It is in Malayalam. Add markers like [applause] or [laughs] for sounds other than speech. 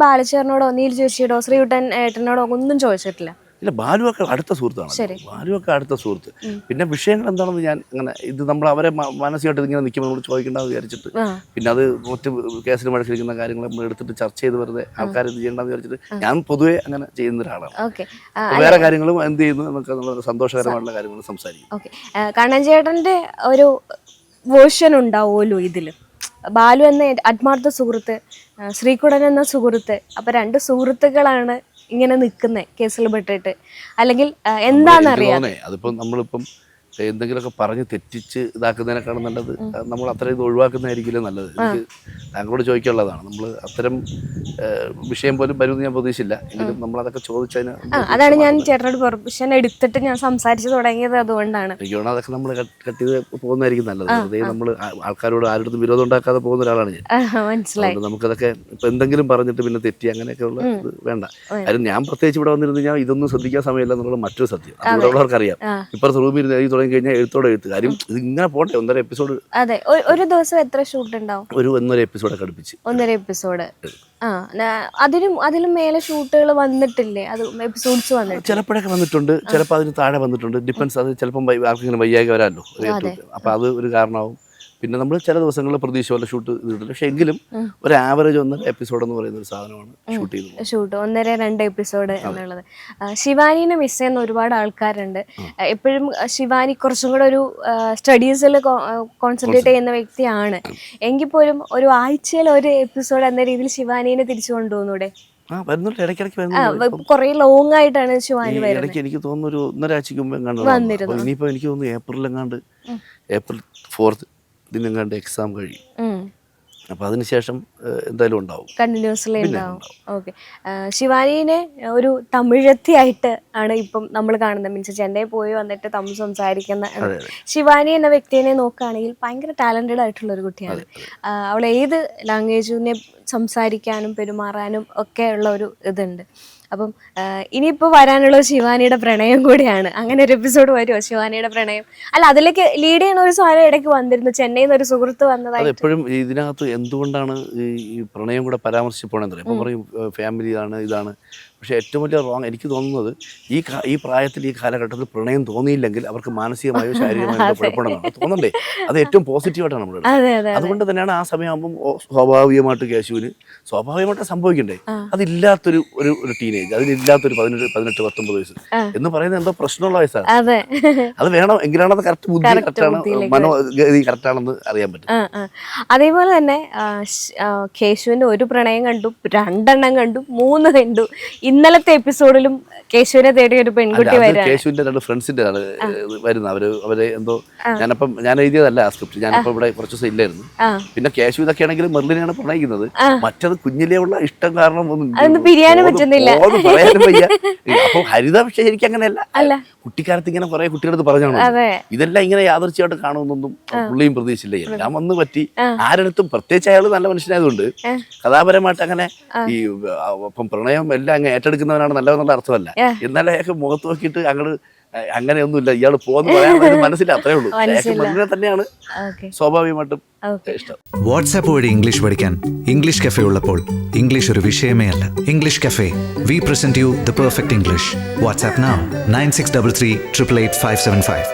ബാലച്ചേറിനോടോ നീൽ ചേച്ചിയോടോ ശ്രീകുട്ടൻ ഏട്ടനോടോ ഒന്നും ചോദിച്ചിട്ടില്ല. ഇല്ല ബാലുവൊക്കെ അടുത്ത. സുഹൃത്താണ്. ബാലുവൊക്കെ അടുത്ത സുഹൃത്ത്. പിന്നെ വിഷയങ്ങൾ എന്താണെന്ന് ഞാൻ അങ്ങനെ ഇത് നമ്മൾ അവരെ മാനസികമായിട്ട് ഇങ്ങനെ നിൽക്കുമ്പോൾ നമ്മൾ ചോദിക്കേണ്ടെന്ന് വിചാരിച്ചിട്ട്. പിന്നെ അത് മറ്റ് കേസിൽ മഴക്കിരിക്കുന്ന കാര്യങ്ങൾ നമ്മൾ എടുത്തിട്ട് ചർച്ച ചെയ്ത് വെറുതെ ആൾക്കാർ ഇത് ചെയ്യണ്ടെന്ന് വിചാരിച്ചിട്ട് ഞാൻ പൊതുവെ അങ്ങനെ ചെയ്യുന്ന ഒരാളാണ്. വേറെ കാര്യങ്ങളും എന്ത് ചെയ്യുന്നു നമുക്ക് സന്തോഷകരമായിട്ടുള്ള കാര്യങ്ങൾ സംസാരിക്കും. ഓക്കെ. കണ്ണൻചേട്ടന്റെ ഒരു വേർഷൻ ഉണ്ടാവുമല്ലോ ഇതിൽ ബാലു എന്ന ആത്മാർത്ഥ സുഹൃത്ത് ശ്രീകുടൻ എന്ന സുഹൃത്ത്. അപ്പൊ രണ്ട് സുഹൃത്തുക്കളാണ് ഇങ്ങനെ നിൽക്കുന്നത് കേസിൽ പെട്ടിട്ട്. അല്ലെങ്കിൽ എന്താണെന്നറിയാം? തോന്നേ അതിപ്പം നമ്മളിപ്പം എന്തെങ്കിലുമൊക്കെ പറഞ്ഞ് തെറ്റിച്ച് ഇതാക്കുന്നതിനേക്കാളും നല്ലത് നമ്മൾ അത്രയും ഇത് ഒഴിവാക്കുന്നതായിരിക്കില്ല നല്ലത്? എനിക്ക് താങ്കളോട് ചോദിക്കാനുള്ളതാണ്. നമ്മൾ അത്തരം വിഷയം പോലും വരുമെന്ന് ഞാൻ പ്രതീക്ഷയില്ല എങ്കിലും നമ്മൾ അതൊക്കെ ചോദിച്ചതിന് അതാണ് ഞാൻ ചേട്ടനോട് പെർമിഷൻ എടുത്തിട്ട് ഞാൻ സംസാരിച്ചു തുടങ്ങിയത് അതുകൊണ്ടാണ്. എനിക്ക് തോന്നുന്നു അതൊക്കെ നമ്മൾ കട്ട് ചെയ്ത് പോകുന്നതായിരിക്കും നല്ലത്. വെറുതെ നമ്മൾ ആൾക്കാരോട് ആരുടെ വിരോധം ഉണ്ടാക്കാതെ പോകുന്ന ഒരാളാണ് ഞാൻ. മനസ്സിലായി. നമുക്കതൊക്കെ ഇപ്പൊ എന്തെങ്കിലും പറഞ്ഞിട്ട് പിന്നെ തെറ്റി അങ്ങനെയൊക്കെ ഉള്ള ഇത് വേണ്ട. കാര്യം ഞാൻ പ്രത്യേകിച്ച് ഇവിടെ വന്നിരുന്നു ഞാൻ ഇതൊന്നും ശ്രദ്ധിക്കാൻ സമയമില്ല എന്നുള്ള മറ്റൊരു സത്യം. അത്. ഇവിടെ ഉള്ളവർക്കറിയാം ഇപ്പുറത്ത് റൂമിൽ എഴുതി തുടങ്ങി കഴിഞ്ഞാൽ എഴുത്തോടെ എഴുത്ത്. കാര്യം ഇത് ഇങ്ങനെ പോട്ടെ ഒന്നര എപ്പിസോഡ്. അതെ ഒരു ദിവസം എത്ര ഷൂട്ട് ഉണ്ടാവും? ഒരു ഒന്നര എപ്പിസോഡ് അടുപ്പിച്ച്. ഒന്നര എപ്പിസോഡ്. ആ അതിലും അതിനും അതിലും മേലെ ഷൂട്ടുകൾ വന്നിട്ടില്ലേ? അത് എപ്പിസോഡ്സ് വന്നിട്ട്. ചിലപ്പോഴൊക്കെ വന്നിട്ടുണ്ട്. ചിലപ്പോൾ അതിന് താഴെ വന്നിട്ടുണ്ട്. ഡിപ്പെൻസ് അത് ചിലപ്പം ആർക്കെങ്കിലും വയ്യാകെ വരാമല്ലോ അപ്പം അത് ഒരു കാരണമാവും. പിന്നെ നമ്മൾ ചില ദിവസങ്ങളിൽ പ്രതീക്ഷ പോലെ ഷൂട്ട് ചെയ്തിട്ടില്ല. പക്ഷെ എങ്കിലും ഒരു ആവറേജ് ഒന്നര എപ്പിസോഡ് എന്ന് പറയുന്ന ഒരു സാധനമാണ് ഷൂട്ട് ചെയ്തത്. ഷൂട്ട് ഒന്നര രണ്ട് എപ്പിസോഡ് എന്നുള്ളത്. ശിവാനിനെ മിസ് ചെയ്യുന്ന ഒരുപാട് ആൾക്കാരുണ്ട്. എപ്പോഴും ശിവാനി കുറച്ചും കൂടെ ഒരു സ്റ്റഡീസിൽ കോൺസെൻട്രേറ്റ് ചെയ്യുന്ന വ്യക്തിയാണ്. എങ്കിൽ പോലും ഒരു ആഴ്ചയിൽ ഒരു എപ്പിസോഡ് എന്ന രീതിയിൽ ശിവാനിനെ തിരിച്ചു കൊണ്ടുപോകുന്നൂടെ? കുറേ ലോങ് ആയിട്ടാണ് ശിവാനി ഇടയ്ക്ക് എനിക്ക് തോന്നുന്നു ഒരു ഒന്നര ആഴ്ചക്ക് മുമ്പ് എങ്ങാണ്ട് വന്നിരുന്നു. ഇനിയിപ്പോൾ എനിക്ക് തോന്നുന്നു ഏപ്രിൽ എങ്ങാണ്ട് ഏപ്രിൽ ഫോർത്ത് ഇതിനെങ്ങാണ്ട് എക്സാം കഴിയും. അപ്പൊ അപ്പോൾ അതിനുശേഷം എന്തായാലും ഉണ്ടാവും. കണ്ടിന്യൂസ്ലി ഉണ്ടാവും. ഓക്കെ. ശിവാനിനെ ഒരു തമിഴത്തിയായിട്ട് ആണ് ഇപ്പം നമ്മൾ കാണുന്നത്. മീൻസ് ചെന്നൈ പോയി വന്നിട്ട് തമിഴ് സംസാരിക്കുന്ന ശിവാനി എന്ന വ്യക്തിനെ നോക്കുകയാണെങ്കിൽ ഭയങ്കര ടാലന്റഡ് ആയിട്ടുള്ള ഒരു കുട്ടിയാണ്. അവൾ ഏത് ലാംഗ്വേജിനെ സംസാരിക്കാനും പെരുമാറാനും ഒക്കെ ഉള്ള ഒരു ഇതുണ്ട്. അപ്പം ഇനിയിപ്പോൾ വരാനുള്ള ശിവാനിയുടെ പ്രണയം കൂടിയാണ്. അങ്ങനെ ഒരു എപ്പിസോഡ് വരുമോ ശിവാനിയുടെ പ്രണയം. അല്ല അതിലേക്ക് ലീഡ് ചെയ്യുന്ന ഒരു സാധനം ഇടയ്ക്ക് വന്നിരുന്നു. ചെന്നൈയിൽ നിന്ന് ഒരു സുഹൃത്ത് വന്നതായി അതെപ്പോഴും ഇതിനകത്ത് എന്തുകൊണ്ടാണ് ഈ പ്രണയം കൂടെ പരാമർശിച്ച് പോകണമെന്ന് അറിയാം പറയും ഫാമിലി ഇതാണ് ഇതാണ്. പക്ഷേ ഏറ്റവും വലിയ റോങ് എനിക്ക് തോന്നുന്നത് ഈ ഈ പ്രായത്തിൽ ഈ കാലഘട്ടത്തിൽ പ്രണയം തോന്നിയില്ലെങ്കിൽ അവർക്ക് മാനസികമായോ [laughs] ശാരീരികമായോ കുഴപ്പമുണ്ടെന്നാണ് തോന്നണ്ടേ? അത് ഏറ്റവും പോസിറ്റീവായിട്ടാണ് നമ്മുടെ അതെ അതെ അതുകൊണ്ട് തന്നെയാണ് ആ സമയമാകുമ്പോൾ സ്വാഭാവികമായിട്ട് കേശുവിന് സ്വാഭാവികമായിട്ട് സംഭവിക്കണ്ടേ? അതില്ലാത്തൊരു ഒരു ഒരു ടീനേജ് അതിലില്ലാത്തൊരു പതിനെട്ട് പതിനെട്ട് പത്തൊമ്പത് വയസ്സ് എന്ന് പറയുന്നത് എന്തോ പ്രശ്നമുള്ള വയസ്സാണ്. അതെ. വേണം എങ്കിലാണ് അത് കറക്റ്റ് ബുദ്ധി കറക്റ്റാണ് മനോഗതി കറക്റ്റാണെന്ന് അറിയാൻ പറ്റും. അതേപോലെ തന്നെ കേശുവിന്റെ ഒരു പ്രണയം കണ്ടു രണ്ടെണ്ണം കണ്ടു മൂന്ന് കണ്ടു ഇന്നലത്തെ എപ്പിസോഡിലും കേശുവിനെ തേടി ഒരു പെൺകുട്ടി കേശുവിന്റെ രണ്ട് ഫ്രണ്ട്സിന്റെ ആണ് വരുന്നത്. അവർ അവർ എന്തോ ഞാനപ്പം ഞാൻ എഴുതിയതല്ല ആ സ്ക്രിപ്റ്റ്. ഞാനിപ്പോ ഇവിടെ കുറച്ച് ദിവസം ഇല്ലായിരുന്നു. പിന്നെ കേശു ഇതൊക്കെ ആണെങ്കിൽ മെർലിനെയാണ് പ്രണയിക്കുന്നത്. മറ്റത് കുഞ്ഞിലെയുള്ള ഉള്ള ഇഷ്ടം കാരണം ഒന്നും പറ്റുന്നില്ല. അപ്പൊ ഹരിത പക്ഷെ ശരിക്കും അങ്ങനെയല്ല. കുട്ടിക്കാലത്ത് ഇങ്ങനെ കുറെ കുട്ടികളടുത്ത് പറഞ്ഞാണ് ഇതെല്ലാം ഇങ്ങനെ യാദർച്ചയായിട്ട് കാണുമെന്നൊന്നും പുള്ളിയും പ്രതീക്ഷിച്ചില്ല. എല്ലാം വന്ന് പറ്റി. ആരടുത്തും പ്രത്യേകിച്ച് അയാൾ നല്ല മനുഷ്യനായതുകൊണ്ട് കഥാപരമായിട്ട് അങ്ങനെ ഈ അപ്പം പ്രണയം എല്ലാം അങ്ങ് ഏറ്റെടുക്കുന്നവനാണ് നല്ലതെന്നുള്ള അർത്ഥമല്ല. എന്നാലും അയാൾക്ക് മുഖത്ത് നോക്കിയിട്ട് അങ്ങോട്ട് അങ്ങനെയൊന്നുമില്ല. ഇയാൾ പോകുന്ന പറയാൻ ഒരു [laughs] മനസ്സില്ല അത്രേ ഉള്ളൂ. തന്നെയാണ് ഓക്കെ സ്വാഭാവികമായിട്ടും ഇഷ്ടം. വാട്സാപ്പ് വഴി ഇംഗ്ലീഷ് പഠിക്കാൻ ഇംഗ്ലീഷ് കഫേ ഉള്ളപ്പോൾ ഇംഗ്ലീഷ് ഒരു വിഷയമേ അല്ല. English cafe. We present you the perfect English WhatsApp nine six double three triple eight five seven five